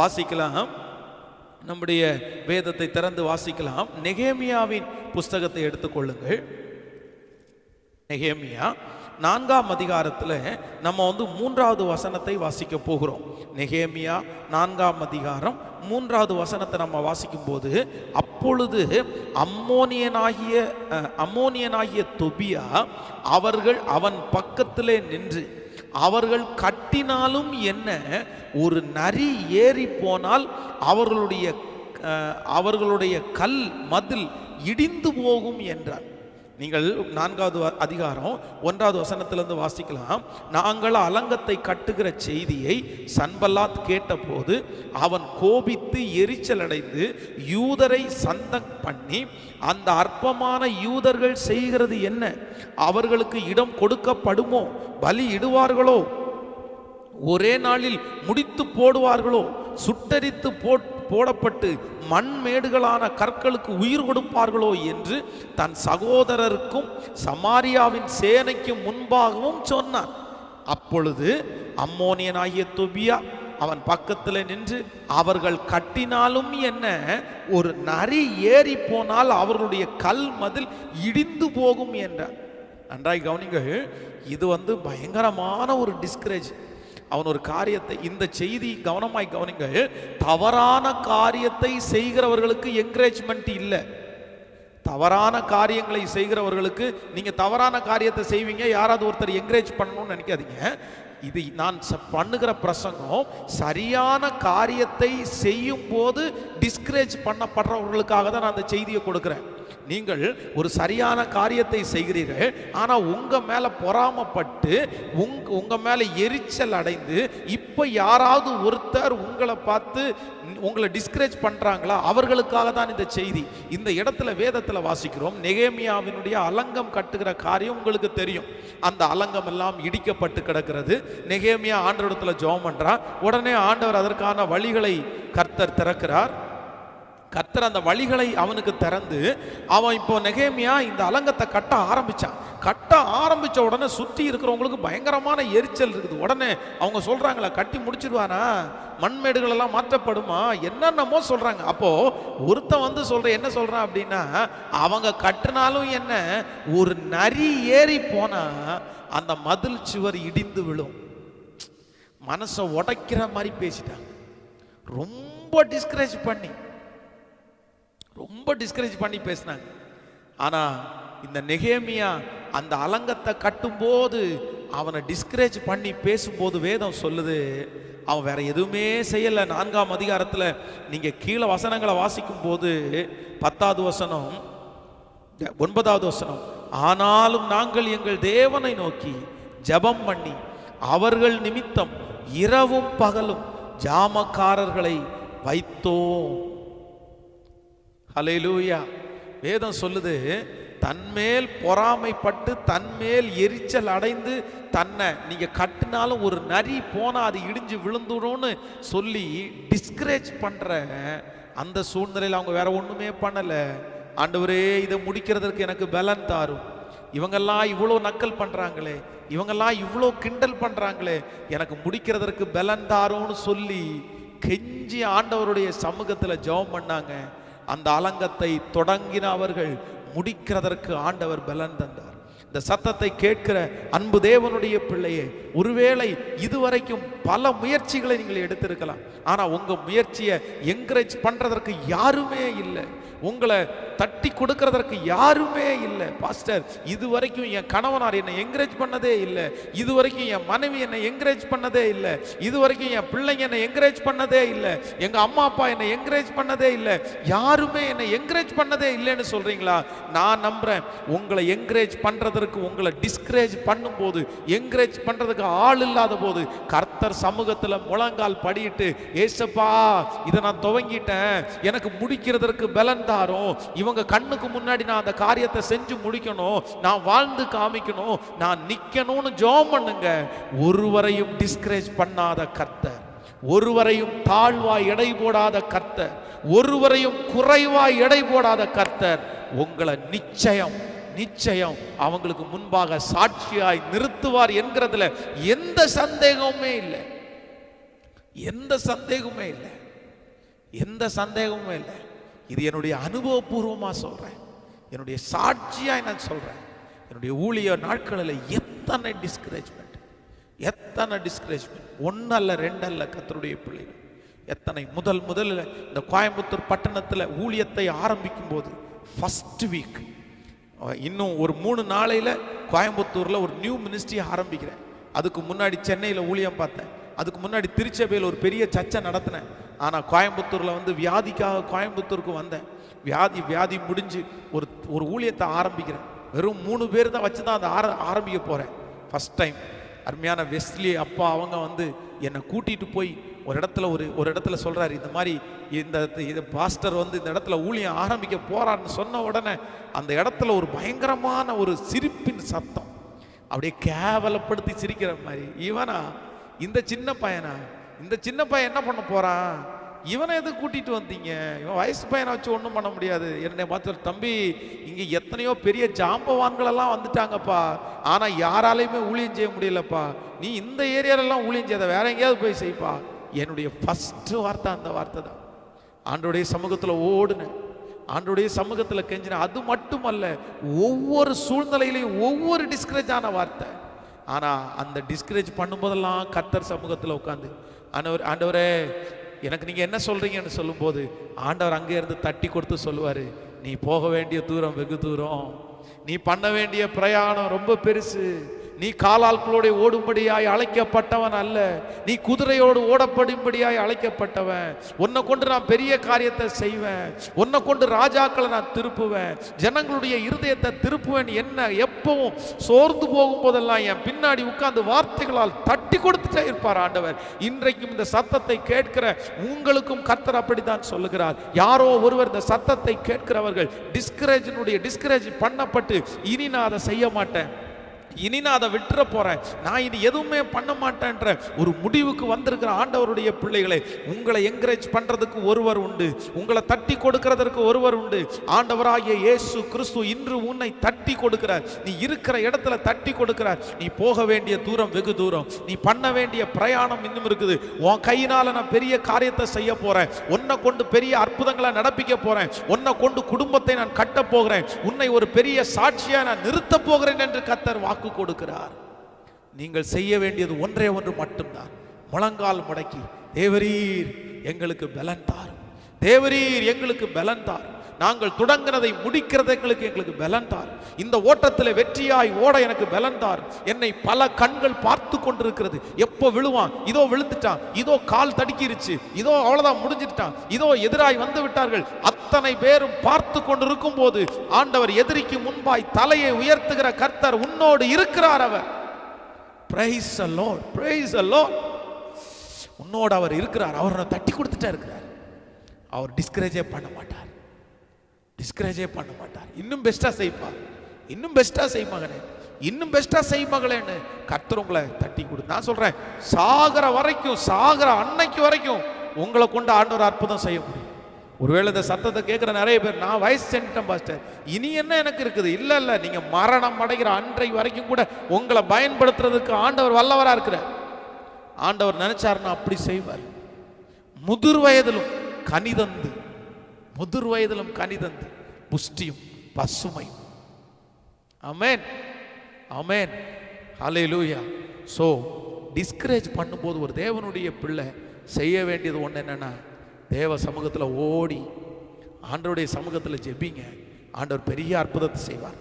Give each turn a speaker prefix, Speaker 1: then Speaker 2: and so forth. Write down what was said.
Speaker 1: வாசிக்கலாம். நம்முடைய வேதத்தை திறந்து வாசிக்கலாம். நெகேமியாவின் புஸ்தகத்தை எடுத்துக்கொள்ளுங்கள் நெகேமியா நான்காம் அதிகாரத்தில் நம்ம வந்து மூன்றாவது வசனத்தை வாசிக்க போகிறோம். நெகேமியா நான்காம் அதிகாரம் மூன்றாவது வசனத்தை நம்ம வாசிக்கும் போது அப்பொழுது அம்மோனியனாகிய அம்மோனியனாகிய தொபியா அவர்கள் அவன் பக்கத்திலே நின்று அவர்கள் கட்டினாலும் என்ன? ஒரு நரி ஏறி போனால் அவர்களுடைய அவர்களுடைய கல் மதில் இடிந்து போகும் என்றார். நீங்கள் நான்காவது அதிகாரம் ஒன்றாவது வசனத்திலிருந்து வாசிக்கலாம். நாங்கள் அலங்கத்தை கட்டுகிற செய்தியை சன்பல்லாத் கேட்டபோது அவன் கோபித்து எரிச்சல் அடைந்து யூதரை சந்தம் பண்ணி அந்த அற்பமான யூதர்கள் செய்கிறது என்ன? அவர்களுக்கு இடம் கொடுக்கப்படுமோ? பலி இடுவார்களோ? ஒரே நாளில் முடித்து போடுவார்களோ? சுட்டரித்து போட் போடப்பட்டு மண்மேடுகளான கற்களுக்கு உயிர் கொடுப்பார்களோ என்று தன் சகோதரருக்கும் சமாரியாவின் சேனைக்கும் முன்பாகவும் சொன்னான். அப்பொழுது அம்மோனியனாகிய தொபியா அவன் பக்கத்தில் நின்று அவர்கள் கட்டினாலும் என்ன? ஒரு நரி ஏறி போனால் அவர்களுடைய கல் மதில் இடிந்து போகும் என்றார் நன்றாய் கவனிங்க இது வந்து பயங்கரமான ஒரு டிஸ்கரேஜ் அவன் ஒரு காரியத்தை இந்த செய்தி கவனமாய் கவனிங்க. தவறான காரியத்தை செய்கிறவர்களுக்கு என்கரேஜ்மெண்ட் இல்லை. தவறான காரியங்களை செய்கிறவர்களுக்கு நீங்க தவறான காரியத்தை செய்வீங்க யாராவது ஒருத்தர் என்கரேஜ் பண்ணணும்னு நினைக்காதீங்க. இது நான் ச- பண்ணுகிற பிரசங்கம் சரியான காரியத்தை செய்யும் போது டிஸ்கரேஜ் பண்ணப்படுறவர்களுக்காக தான் நான் அந்த செய்தியை கொடுக்குறேன். நீங்கள் ஒரு சரியான காரியத்தை செய்கிறீர்கள் ஆனால் உங்கள் மேலே பொறாமப்பட்டு உங் உங்கள் மேலே எரிச்சல் அடைந்து இப்போ யாராவது ஒருத்தர் உங்களை பார்த்து உங்களை டிஸ்கரேஜ் பண்ணுறாங்களா அவர்களுக்காக தான் இந்த செய்தி. இந்த இடத்துல வேதத்தில் வாசிக்கிறோம் நெகேமியாவினுடைய அலங்கம் கட்டுகிற காரியம் உங்களுக்கு தெரியும். அந்த அலங்கம் எல்லாம் இடிக்கப்பட்டு கிடக்கிறது. நெகேமியா ஆண்டவரத்தில் ஜோம் பண்ணுறான் உடனே ஆண்டவர் அதற்கான வழிகளை கர்த்தர் திறக்கிறார். கத்தர் அந்த வழிகளை அவனுக்கு திறந்து அவன் இப்போ நெகேமியா இந்த அலங்கத்தை கட்ட ஆரம்பித்தான் கட்ட ஆரம்பித்த உடனே சுற்றி இருக்கிறவங்களுக்கு பயங்கரமான எரிச்சல் இருக்குது. உடனே அவங்க சொல்கிறாங்களா கட்டி முடிச்சிடுவானா மண்மேடுகளெல்லாம் மாற்றப்படுமா? என்னென்னமோ சொல்கிறாங்க அப்போது ஒருத்தன் வந்து சொல்கிற என்ன சொல்கிறான் அப்படின்னா அவங்க கட்டினாலும் என்ன ஒரு நரி ஏறி போனால் அந்த மதில் சுவர் இடிந்து விழும். மனசை உடைக்கிற மாதிரி பேசிட்டாங்க. ரொம்ப டிஸ்கரேஜ் பண்ணி. ரொம்ப டிஸ்கரேஜ் பண்ணி பேசினாங்க. ஆனால் இந்த நெகேமியா அந்த அலங்கத்தை கட்டும்போது அவனை டிஸ்கரேஜ் பண்ணி பேசும்போது வேதம் சொல்லுது அவன் வேற எதுவுமே செய்யலை. நான்காம் அதிகாரத்தில் நீங்கள் கீழே வசனங்களை வாசிக்கும் போது பத்தாவது வசனம் ஒன்பதாவது வசனம் ஆனாலும் நாங்கள் எங்கள் தேவனை நோக்கி ஜெபம் பண்ணி அவர்கள் நிமித்தம் இரவும் பகலும் ஜாமக்காரர்களை வைத்தோம். ஹalleluya. வேதம் சொல்லுது தன்மேல் பொறாமைப்பட்டு தன்மேல் எரிச்சல் அடைந்து தன்னை நீங்கள் கட்டினாலும் ஒரு நரி போனால் அது இடிஞ்சு விழுந்துடும்னு சொல்லி டிஸ்கரேஜ் பண்ணுற அந்த சூழ்நிலையில் அவங்க வேற ஒன்றுமே பண்ணலை. ஆண்டவரே இதை முடிக்கிறதுக்கு எனக்கு பலன் தாரும். இவங்கெல்லாம் இவ்வளோ நக்கல் பண்ணுறாங்களே இவங்கெல்லாம் இவ்வளோ கிண்டல் பண்ணுறாங்களே எனக்கு முடிக்கிறதற்கு பலன் தாரும்னு சொல்லி கெஞ்சி ஆண்டவருடைய சமூகத்தில் ஜெபம் பண்ணாங்க. அந்த அலங்கத்தை தொடங்கின அவர்கள் முடிக்கிறதற்கு ஆண்டவர் பலன் தந்தார். இந்த சத்தத்தை கேட்கிற அன்பு தேவனுடைய பிள்ளையே ஒருவேளை இதுவரைக்கும் பல முயற்சிகளை நீங்கள் எடுத்திருக்கலாம். ஆனால் உங்கள் முயற்சியை என்கரேஜ் பண்ணுறதற்கு யாருமே இல்லை. உங்களை தட்டி கொடுக்கறதற்கு யாருமே இல்லை. பாஸ்டர் இது வரைக்கும் என் கணவனார் என்னை என்கரேஜ் பண்ணதே இல்லை. இது வரைக்கும் என் மனைவி என்னை என்கரேஜ் பண்ணதே இல்லை. இது வரைக்கும் என் பிள்ளைங்க என்னை என்கரேஜ் பண்ணதே இல்லை. எங்கள் அம்மா அப்பா என்னை என்கரேஜ் பண்ணதே இல்லை. யாருமே என்னை என்கரேஜ் பண்ணதே இல்லைன்னு சொல்கிறீங்களா நான் நம்புகிறேன் உங்களை என்கரேஜ் பண்றதற்கு உங்களை டிஸ்கரேஜ் பண்ணும்போது என்கரேஜ் பண்றதுக்கு ஆள் இல்லாத போது கர்த்தர் சமூகத்துல முழங்கால் படியிட்டு ஏசப்பா இதை நான் துவங்கிட்டேன். எனக்கு முடிக்கிறதற்கு பலன் தாரும். இவங்க கண்ணுக்கு முன்னாடி நான் அந்த காரியத்தை செஞ்சு முடிக்கணும். நான் வாழ்ந்து காமிக்கணும். நான் நிக்கணும்னு ஜோம் பண்ணுங்க. ஒருவரையும் டிஸ்கரேஜ் பண்ணாத கர்த்தர். ஒருவரையும் தாழ்வாய் எடை போடாத கர்த்தர். ஒருவரையும் குறைவாய் எடை போடாத கர்த்தர். உங்களை நிச்சயம் நிச்சயம் அவங்களுக்கு முன்பாக சாட்சியாய் நிறுத்துவார் என்கிறதுல எந்த சந்தேகமுமே இல்லை. எந்த சந்தேகமுமே இல்லை. எந்த சந்தேகமும் இல்லை. இது என்னுடைய அனுபவபூர்வமாக சொல்கிறேன் என்னுடைய சாட்சியாக நான் சொல்கிறேன் என்னுடைய ஊழிய நாட்களில் எத்தனை டிஸ்கரேஜ்மெண்ட் எத்தனை டிஸ்கரேஜ்மெண்ட் ஒன்றல்ல ரெண்டல்ல கத்தருடைய பிள்ளைகள். எத்தனை முதல் முதலில் இந்த கோயம்புத்தூர் பட்டணத்தில் ஊழியத்தை ஆரம்பிக்கும் போது ஃபஸ்ட் வீக் இன்னும் ஒரு மூணு நாளையில் கோயம்புத்தூரில் ஒரு நியூ மினிஸ்ட்ரி ஆரம்பிக்கிறேன். அதுக்கு முன்னாடி சென்னையில் ஊழியம் பார்த்தேன். அதுக்கு முன்னாடி திருச்சபையில் ஒரு பெரிய சர்ச்சை நடத்தினேன். ஆனால் கோயம்புத்தூரில் வந்து வியாதிக்காக கோயம்புத்தூருக்கு வந்தேன். வியாதி வியாதி முடிஞ்சு ஒரு ஒரு ஊழியத்தை ஆரம்பிக்கிறேன். வெறும் மூணு பேர் தான் வச்சு தான் அதை ஆர ஆரம்பிக்க போகிறேன் ஃபஸ்ட் டைம் அருமையான வெஸ்லி அப்பா அவங்க வந்து என்னை கூட்டிகிட்டு போய் ஒரு இடத்துல ஒரு ஒரு இடத்துல சொல்கிறாரு இந்த மாதிரி இந்த இது பாஸ்டர் வந்து இந்த இடத்துல ஊழியம் ஆரம்பிக்க போகிறான்னு சொன்ன உடனே அந்த இடத்துல ஒரு பயங்கரமான ஒரு சிரிப்பின் சத்தம். அப்படியே கேவலப்படுத்தி சிரிக்கிற மாதிரி இவனா இந்த சின்ன பையனா இந்த சின்ன பையன் என்ன பண்ண போகிறான் இவனை எதுக்கு கூட்டிகிட்டு வந்தீங்க? இவன் வயசு பையனை வச்சு ஒன்றும் பண்ண முடியாது. என்னை பார்த்து தம்பி இங்கே எத்தனையோ பெரிய ஜாம்பவான்களெல்லாம் வந்துட்டாங்கப்பா. ஆனால் யாராலையுமே ஊழியம் செய்ய முடியலப்பா. நீ இந்த ஏரியாலெல்லாம் ஊழியம் செய்யாத வேற எங்கேயாவது போய் செய்ப்பா. என்னுடைய ஃபஸ்ட்டு வார்த்தை அந்த வார்த்தை தான். ஆண்டோடைய சமூகத்தில் ஓடுனேன் ஆண்டோடைய சமூகத்தில் கெஞ்சினேன் அது மட்டுமல்ல ஒவ்வொரு சூழ்நிலையிலையும் ஒவ்வொரு டிஸ்கரேஜ் ஆன வார்த்தை. ஆனால் அந்த டிஸ்கரேஜ் பண்ணும்போதெல்லாம் கத்தர் சமூகத்தில் உட்காந்து ஆண்டவர் ஆண்டவரே எனக்கு நீங்கள் என்ன சொல்கிறீங்கன்னு சொல்லும்போது ஆண்டவர் அங்கே இருந்து தட்டி கொடுத்து சொல்லுவார் நீ போக வேண்டிய தூரம் வெகு தூரம். நீ பண்ண வேண்டிய பிரயாணம் ரொம்ப பெருசு. நீ காலால்களோடு ஓடும்படியாய் அழைக்கப்பட்டவன் அல்ல. நீ குதிரையோடு ஓடப்படும்படியாய் அழைக்கப்பட்டவன். உன்னை கொண்டு நான் பெரிய காரியத்தை செய்வேன். உன்னை கொண்டு ராஜாக்களை நான் திருப்புவேன். ஜனங்களுடைய இருதயத்தை திருப்புவேன் என்ன? எப்பவும் சோர்ந்து போகும்போதெல்லாம் என் பின்னாடி உட்கார்ந்து வார்த்தைகளால் தட்டி கொடுத்துட்டே இருப்பார் ஆண்டவர். இன்றைக்கும் இந்த சத்தத்தை கேட்கிற உங்களுக்கும் கர்த்தர் அப்படித்தான் சொல்லுகிறார். யாரோ ஒருவர் இந்த சத்தத்தை கேட்கிறவர்கள் டிஸ்கரேஜினுடைய டிஸ்கரேஜ் பண்ணப்பட்டு இனி நான் அதை செய்ய மாட்டேன். இனி நான் அதை விட்டுற போறேன். நான் இது எதுவுமே பண்ண மாட்டேன்ற ஒரு முடிவுக்கு வந்திருக்கிற ஆண்டவருடைய பிள்ளைகளை உங்களை என்கரேஜ் பண்றதுக்கு ஒருவர் உண்டு. உங்களை தட்டி கொடுக்கிறதற்கு ஒருவர் உண்டு. ஆண்டவராகிய இயேசு கிறிஸ்து இன்று உன்னை தட்டி கொடுக்கிறார். நீ இருக்கிற இடத்துல தட்டி கொடுக்கிறார். நீ போக வேண்டிய தூரம் வெகு தூரம். நீ பண்ண வேண்டிய பிரயாணம் இன்னும் இருக்குது. உன் கையினால நான் பெரிய காரியத்தை செய்ய போறேன். உன்னை கொண்டு பெரிய அற்புதங்களை நடப்பிக்க போறேன். உன்னை கொண்டு குடும்பத்தை நான் கட்ட போகிறேன். உன்னை ஒரு பெரிய சாட்சியா நான் நிறுத்த போகிறேன் என்று கத்தர் வாக்கு கொடுக்கிறார். நீங்கள் செய்ய வேண்டியது ஒன்றே ஒன்று மட்டும்தான். முழங்கால் முடக்கி தேவரீர் எங்களுக்கு பலன் தாரும். தேவரீர் எங்களுக்கு பலன் தாரும். நாங்கள் தொடங்கினதை முடிக்கிறது எங்களுக்கு எங்களுக்கு பலன் தார் இந்த ஓட்டத்தில் வெற்றியாய் ஓட எனக்கு பலன் தார் என்னை பல கண்கள் பார்த்து கொண்டிருக்கிறது. எப்போ விழுவான்? இதோ விழுந்துட்டான். இதோ கால் தடுக்கிருச்சு. இதோ அவ்வளோதான் முடிஞ்சிட்டான். இதோ எதிராய் வந்து விட்டார்கள். அத்தனை பேரும் பார்த்து கொண்டிருக்கும் போது ஆண்டவர் எதிரிக்கு முன்பாய் தலையை உயர்த்துகிற கர்த்தர் உன்னோடு இருக்கிறார் அவர். பிரைஸ் அல்லோ பிரைஸ் லார்ட் உன்னோடு அவர் இருக்கிறார். அவர் தட்டி கொடுத்துட்டா இருக்கிறார். அவர் டிஸ்கரேஜே பண்ண மாட்டார். டிஸ்கரேஜே பண்ண மாட்டார். இன்னும் பெஸ்ட்டாக செய்ப்பார். இன்னும் பெஸ்ட்டாக செய் மகனே. இன்னும் பெஸ்ட்டாக செய் மகளேன்னு கர்த்தர் உங்களை தட்டி கொடு. நான் சொல்கிறேன் சாகிற வரைக்கும் சாகிற அன்னைக்கு வரைக்கும் உங்களை கொண்டு ஆண்டவர் அற்புதம் செய்ய முடியும் ஒருவேளை இந்த சத்தத்தை கேட்குற நிறைய பேர் நான் வயசு சென்றுட்டேன் பாஸ்டர் இனி என்ன எனக்கு இருக்குது? இல்லை இல்லை நீங்கள் மரணம் அடைகிற அன்றை வரைக்கும் கூட உங்களை பயன்படுத்துறதுக்கு ஆண்டவர் வல்லவராக இருக்கிறார். ஆண்டவர் நினைச்சாருன்னா அப்படி செய்வார். முதிர் வயதிலும் கனிதந்து முதிர் வயதிலும் கனிதந்து புஷ்டியும் பசுமையும். அமேன் அமேன் ஹalleluya ஸோ டிஸ்கரேஜ் பண்ணும்போது ஒரு தேவனுடைய பிள்ளை செய்ய வேண்டியது ஒன்று என்னென்னா தேவ சமூகத்தில் ஓடி ஆண்டவருடைய சமூகத்தில் ஜெபிங்க. ஆண்டவர் பெரிய அற்புதத்தை செய்வார்.